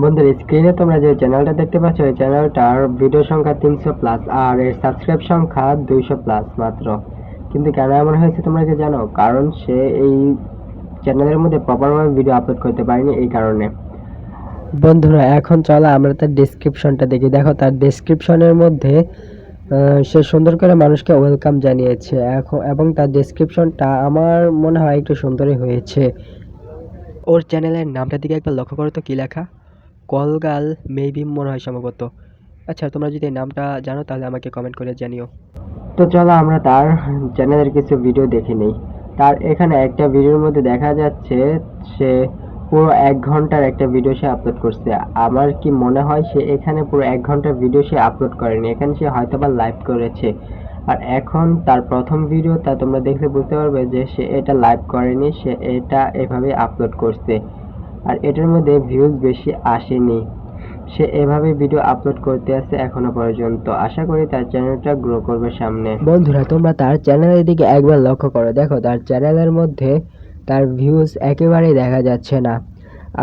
বন্ধুরা স্ক্রিনে তোমরা যে চ্যানেলটা দেখতে পাচ্ছ, এই চ্যানেলটার ভিডিও সংখ্যা তিনশো প্লাস আর এর সাবস্ক্রাইব সংখ্যা দুইশো প্লাস মাত্র। কিন্তু কেন এমন হয়েছে তোমরা কি জানো? কারণ সে এই চ্যানেলের মধ্যে প্রপারভাবে ভিডিও আপলোড করতে পারেনি এই কারণে। বন্ধুরা, এখন চলো আমরা তার ডেসক্রিপশনটা দেখি। দেখো, তার ডেসক্রিপশনের মধ্যে সে সুন্দর করে মানুষকে ওয়েলকাম জানিয়েছে। এখন, এবং তার ডেসক্রিপশনটা আমার মনে হয় একটু সুন্দরই হয়েছে। ওর চ্যানেলের নামটার দিকে একবার লক্ষ্য করো তো, কী লেখা? কলগাল মেবি মনে হয় সম্ভবত। আচ্ছা তোমরা যদি নামটা জানো, তাহলে আমাকে কমেন্ট করে জানিও। তো চলো আমরা তার চ্যানেলের কিছু ভিডিও দেখে নিই। তার এখানে একটা ভিডিওর মধ্যে দেখা যাচ্ছে, সে পুরো এক ঘণ্টার একটা ভিডিও সে আপলোড করছে। আমার কি মনে হয়, সে এখানে পুরো এক ঘণ্টার ভিডিও সে আপলোড করেনি। এখানে সে হয়তোবা লাইভ করেছে। আর এখন তার প্রথম ভিডিও তা তোমরা দেখলে বুঝতে পারবে যে সে এটা লাইভ করেনি, সে এটা এভাবে আপলোড করছে। আর এটার মধ্যে ভিউজ বেশি আসেনি। সে এভাবে ভিডিও আপলোড করতে আছে এখনও পর্যন্ত। আশা করি তার চ্যানেলটা গ্রো করবে সামনে। বন্ধুরা, তোমরা তার চ্যানেলের দিকে একবার লক্ষ্য করো। দেখো, তার চ্যানেলের মধ্যে তার ভিউজ একেবারেই দেখা যাচ্ছে না।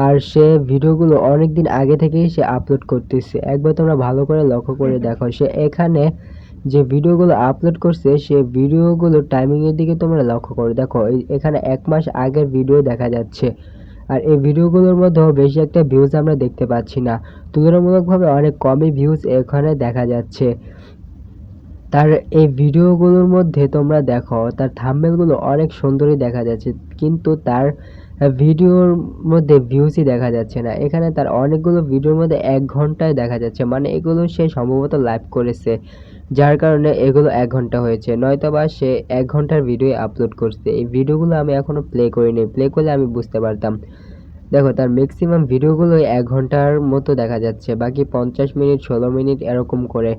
আর সে ভিডিওগুলো অনেক দিন আগে থেকেই সে আপলোড করতেছে। একবার তোমরা ভালো করে লক্ষ্য করে দেখো। সে এখানে যে ভিডিওগুলো আপলোড করছে, সে ভিডিওগুলো টাইমিং এর দিকে তোমরা লক্ষ্য করো। দেখো এখানে এক মাস আগের ভিডিও দেখা যাচ্ছে। আর এই ভিডিওগুলোর মধ্যেও বেশি একটা ভিউজ আমরা দেখতে পাচ্ছি না। তুলনামূলকভাবে অনেক কমই ভিউজ এখানে দেখা যাচ্ছে। তার এই ভিডিওগুলোর মধ্যে তোমরা দেখো, তার থাম্বনেলগুলো অনেক সুন্দরই দেখা যাচ্ছে, কিন্তু তার ভিডিওর মধ্যে ভিউজই দেখা যাচ্ছে না। এখানে তার অনেকগুলো ভিডিওর মধ্যে এক ঘন্টায় দেখা যাচ্ছে মানে এগুলো সে সম্ভবত লাইভ করেছে। যার কারণে এগুলো এক ঘণ্টা হয়েছে। নয়তো বা সে এক ঘণ্টার ভিডিও আপলোড করছে। এই ভিডিওগুলো আমি এখনও প্লে করিনি। প্লে করলে আমি বুঝতে পারতাম। দেখো, তার ম্যাক্সিমাম ভিডিওগুলোই এক ঘণ্টার মতো দেখা যাচ্ছে। বাকি পঞ্চাশ মিনিট, ষোলো মিনিট এরকম করে।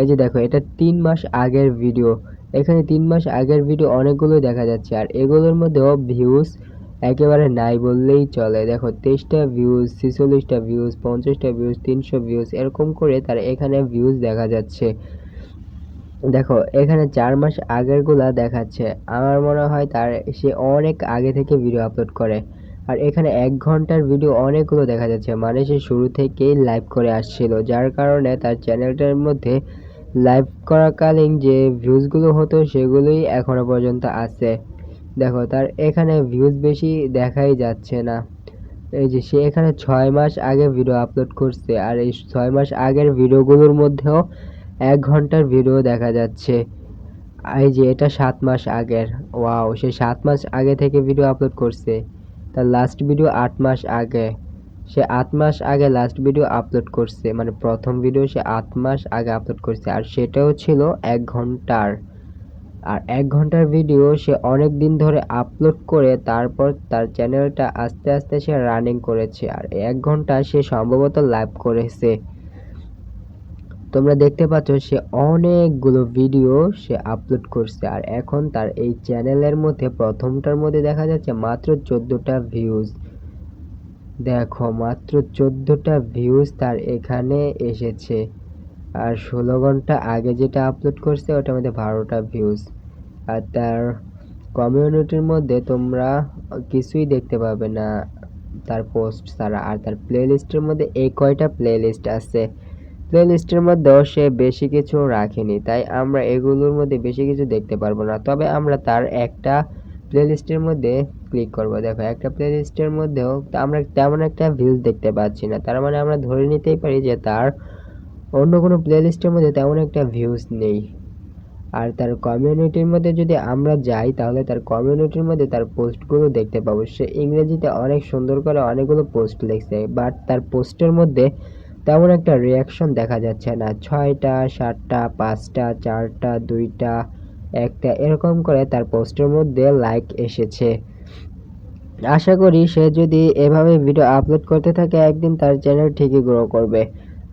এই যে দেখো, এটা তিন মাস আগের ভিডিও। এখানে তিন মাস আগের ভিডিও অনেকগুলোই দেখা যাচ্ছে। আর এগুলোর মধ্যেও ভিউজ একেবারে নাই বললেই চলে। দেখো, তেইশটা ভিউজ ছেচল্লিশটা ভিউজ পঞ্চাশটা ভিউজ তিনশো ভিউজ এরকম করে তার এখানে ভিউজ দেখা যাচ্ছে। দেখো, এখানে চার মাস আগেরগুলা দেখাচ্ছে। আমার মনে হয় তার, সে অনেক আগে থেকে ভিডিও আপলোড করে। আর এখানে এক ঘণ্টার ভিডিও অনেকগুলো দেখা যাচ্ছে। মানে সে শুরু থেকেই লাইভ করে আসছিল, যার কারণে তার চ্যানেলটার মধ্যে লাইভ করাকালীন যে ভিউজগুলো হতো, সেগুলোই এখনও পর্যন্ত আছে। দেখো, তার এখানে ভিউজ বেশি দেখাই যাচ্ছে না। এই যে, সে এখানে ছয় মাস আগে ভিডিও আপলোড করছে। আর এই ছয় মাস আগের ভিডিওগুলোর মধ্যেও এক ঘণ্টার ভিডিও দেখা যাচ্ছে। এই যে এটা সাত মাস আগের। ওয়াও, সে সাত মাস আগে থেকে ভিডিও আপলোড করছে। তার লাস্ট ভিডিও আট মাস আগে। সে আট মাস আগে লাস্ট ভিডিও আপলোড করছে। মানে প্রথম ভিডিও সে আট মাস আগে আপলোড করছে। আর সেটাও ছিল এক ঘণ্টার। আর এক ঘণ্টার ভিডিও সে অনেক দিন ধরে আপলোড করে, তারপর তার চ্যানেলটা আস্তে আস্তে সে রানিং করেছে। আর এক ঘণ্টা সে সম্ভবত লাইভ করেছে। তোমরা দেখতে পাচ্ছ সে অনেকগুলো ভিডিও সে আপলোড করছে। আর এখন তার এই চ্যানেলের মধ্যে, প্রথমটার মধ্যে দেখা যাচ্ছে মাত্র চোদ্দোটা ভিউজ দেখো, মাত্র চোদ্দোটা ভিউজ তার এখানে এসেছে। আর ষোলো ঘণ্টা আগে যেটা আপলোড করছে ওটার মধ্যে বারোটা ভিউজ আর তার কমিউনিটির মধ্যে তোমরা কিছুই দেখতে পাবে না। তার পোস্ট ছাড়া আর তার প্লেলিস্টের মধ্যে এই কয়টা প্লেলিস্ট আছে? প্লেলিস্টের মধ্যেও সে বেশি কিছু রাখেনি, তাই আমরা এগুলোর মধ্যে বেশি কিছু দেখতে পারব না। তবে আমরা তার একটা প্লেলিস্টের মধ্যে ক্লিক করব। দেখো, একটা প্লেলিস্টের মধ্যেও আমরা তেমন একটা ভিউজ দেখতে পাচ্ছি না। তার মানে আমরা ধরে নিতেই পারি যে তার অন্য কোনো প্লেলিস্টের মধ্যে তেমন একটা ভিউজ নেই। আর তার কমিউনিটির মধ্যে যদি আমরা যাই, তাহলে তার কমিউনিটির মধ্যে তার পোস্টগুলো দেখতে পাবো। সে ইংরেজিতে অনেক সুন্দর করে অনেকগুলো পোস্ট লিখছে বাট তার পোস্টের মধ্যে তেমন একটা রিয়াকশন দেখা যাচ্ছে না। ছয়টা, সাতটা, পাঁচটা, চারটা, দুইটা, একটা, এরকম করে তার পোস্টের মধ্যে লাইক এসেছে। আশা করি সে যদি এভাবে ভিডিও আপলোড করতে থাকে, একদিন তার চ্যানেল ঠিকই গ্রো করবে।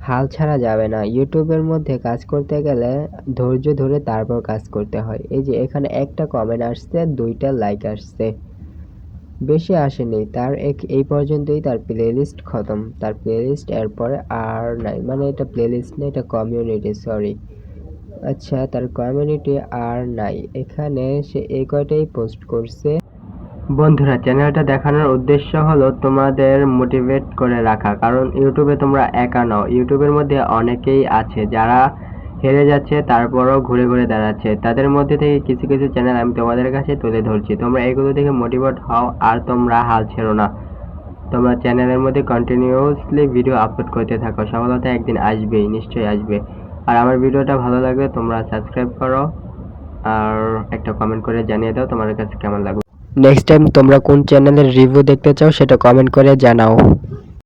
হাল ছাড়া যাবে না। ইউটিউবের মধ্যে কাজ করতে গেলে ধৈর্য ধরে তারপর কাজ করতে হয়। এই যে এখানে একটা কমেন্ট আসছে, দুইটা লাইক আসছে। বেশি আসেনি। তার এক- এই পর্যন্তই তার প্লেলিস্ট খতম। তার প্লেলিস্ট এরপরে আর নাই। মানে এটা প্লেলিস্ট না, এটা কমিউনিটি সরি আচ্ছা তার কমিউনিটি আর নাই। এখানে সে এই কয়টাই পোস্ট করছে? বন্ধুরা চ্যানেলটা দেখানোর উদ্দেশ্য হলো তোমাদের মোটিভেট করে রাখা। কারণ ইউটিউবে তোমরা একা নও। ইউটিউবের মধ্যে অনেকেই আছে যারা হেরে যাচ্ছে, তারপরও ঘুরে ঘুরে দাঁড়াচ্ছে। তাদের মধ্যে থেকে কিছু কিছু চ্যানেল আমি তোমাদের কাছে তুলে ধরছি। তোমরা এগুলো দেখে মোটিভেট হও আর তোমরা হাল ছেড়ো না। তোমরা চ্যানেলের মধ্যে কন্টিনিউয়াসলি ভিডিও আপলোড করতে থাকো। সফলতা একদিন আসবেই, নিশ্চয়ই আসবে। আর আমার ভিডিওটা ভালো লাগলে তোমরা সাবস্ক্রাইব করো আর একটা কমেন্ট করে জানিয়ে দাও তোমাদের কাছে কেমন লাগল। নেক্সট টাইম তোমরা কোন চ্যানেলের রিভিউ দেখতে চাও সেটা কমেন্ট করে জানাও।